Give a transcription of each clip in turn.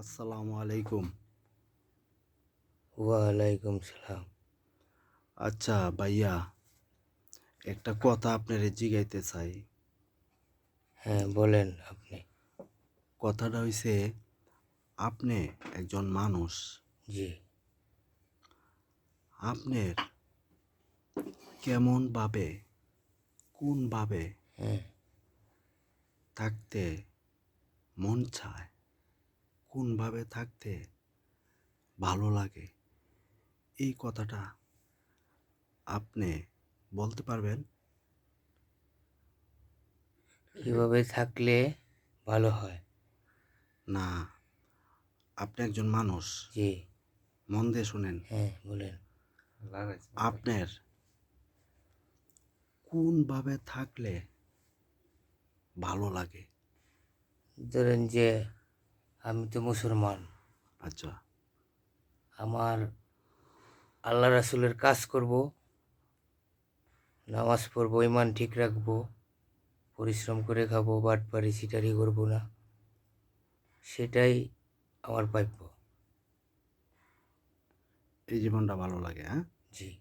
আসসালামু আলাইকুম। ওয়ালাইকুম সালাম। আচ্ছা ভাইয়া একটা কথা আপনার জিগাইতে চাই। হ্যাঁ বলেন আপনি। কথাটা হইছে আপনি একজন মানুষ। জি। আপনার কেমন ভাবে কোন ভাবে হ্যাঁ। থাকতে মন চায়? কোন ভাবে থাকতে ভালো লাগে। এই কথাটা আপনি বলতে পারবেন? কীভাবে থাকলে ভালো হয়। না আপনি একজন মানুষ। জি। মন দিয়ে শুনেন। হ্যাঁ বলেন। আপনার কোনভাবে থাকলে ভালো লাগে। ধরেন যে আমি তো মুসলমান। আচ্ছা। আমার আল্লাহ রাসুলের কাজ করব নামাজ পড়ব ইমান ঠিক রাখব পরিশ্রম করে খাব বাটপারি সিটারি করব না। সেটাই আমার প্রাপ্য এই জীবনটা ভালো লাগে হ্যাঁ? জি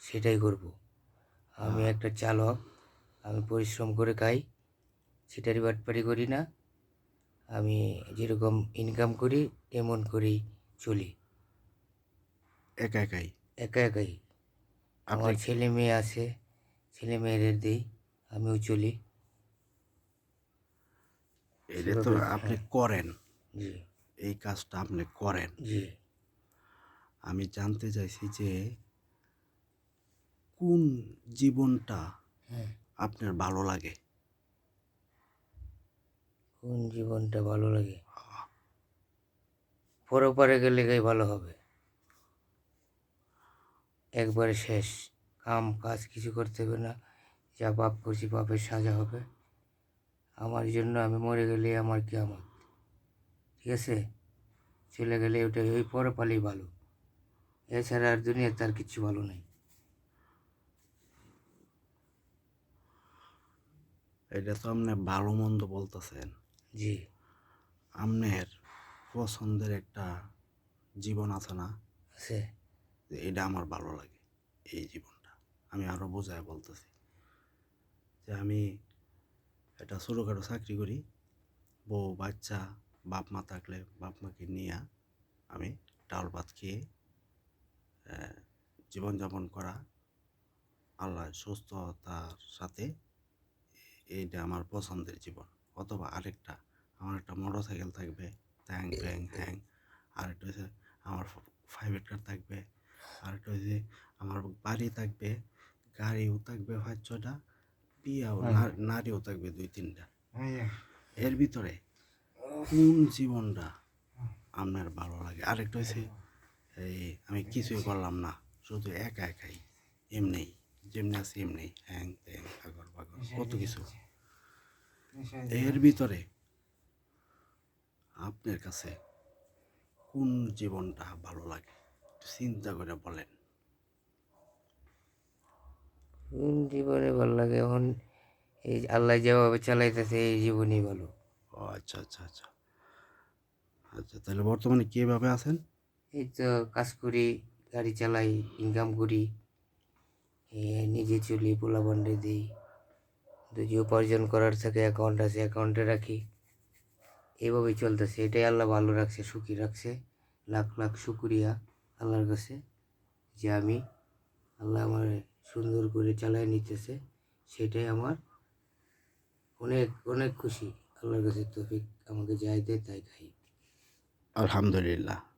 সেটাই করব। আমি একটা চালক আমি পরিশ্রম করে খাই সিটারি বাটপারি করি না। আমি যেরকম ইনকাম করি তেমন করেই চলি। একা একাই? একা একাই। আমার ছেলে মেয়ে আছে ছেলে মেয়েদের দিই আমিও চলি। এটা তো আপনি হ্যাঁ। করেন। জি। এই কাজটা আপনি করেন। জি। আমি জানতে চাইছি যে কোন জীবনটা হ্যাঁ। আপনার ভালো লাগে? কোন জীবনটা ভালো লাগে? পরপারে গেলে গাই ভালো হবে। একবারে শেষ। কাম, কাজ কিছু করতে হবে না। যা পাপ করছি পাপের সাজা হবে। আমার জন্য আমি মরে গেলে আমার কি আমার ঠিক আছে? চলে গেলে ওটাই ওই পরে পালেই ভালো। এছাড়া আর দুনিয়ার আর কিছু ভালো নেই। এটা তো আপনি ভালো মন্দ বলতেছেন। জি। আপনার পছন্দের একটা জীবন আছে না? আছে। যে এটা আমার ভালো লাগে এই জীবনটা। আমি আরও বোঝায় বলতেছি। যে আমি একটা ছোটোখাটো চাকরি করি বউ বাচ্চা বাপ মা থাকলে বাপ মাকে নিয়ে আমি ডাল ভাত খেয়ে জীবনযাপন করা আল্লাহ সুস্থতার সাথে এইটা আমার পছন্দের জীবন। অথবা আরেকটা আমার একটা মোটর সাইকেল থাকবে ট্যাং ট্যাং হ্যাং আরেকটা হচ্ছে আমার প্রাইভেট কার থাকবে। আরেকটা হচ্ছে আমার বাড়ি থাকবে গাড়িও থাকবে পাঁচ ছটা বিয়াও না- নারীও থাকবে দুই তিনটা। এর ভিতরে কোন জীবনটা আপনার ভালো লাগে? আরেকটা হচ্ছে এই আমি কিছুই করলাম না শুধু একা একাই এমনি যেমনি আছে এমনি হ্যাং ত্যাং আগর বাগর কত কিছু। এর ভিতরে আপনার কাছে কোন জীবনটা ভালো লাগে? চিন্তা করে বলেন। কোন জীবনে ভালো লাগে? এখন এই আল্লাহ যেভাবে চালাইতেছে এই জীবনই ভালো। ও আচ্ছা আচ্ছা আচ্ছা। আচ্ছা তাহলে বর্তমানে কীভাবে আছেন? এই তো কাজ করি গাড়ি চালাই ইনকাম করি। নিজে চলি পোলা বান্ডে দিই। যদি উপার্জন করার থাকে অ্যাকাউন্ট আছে অ্যাকাউন্টে রাখি। এইভাবেই চলতেছে। এটাই আল্লাহ ভালো রাখছে, সুখী রাখছে। লাখ লাখ শুকুরিয়া আল্লাহর কাছে যে আমি আল্লাহ আমার সুন্দর করে চালায় নিতেছে। সেটাই আমার অনেক অনেক খুশি। আল্লাহর কাছে তৌফিক আমাকে যাই দেয়, তাই খাই। আলহামদুলিল্লাহ।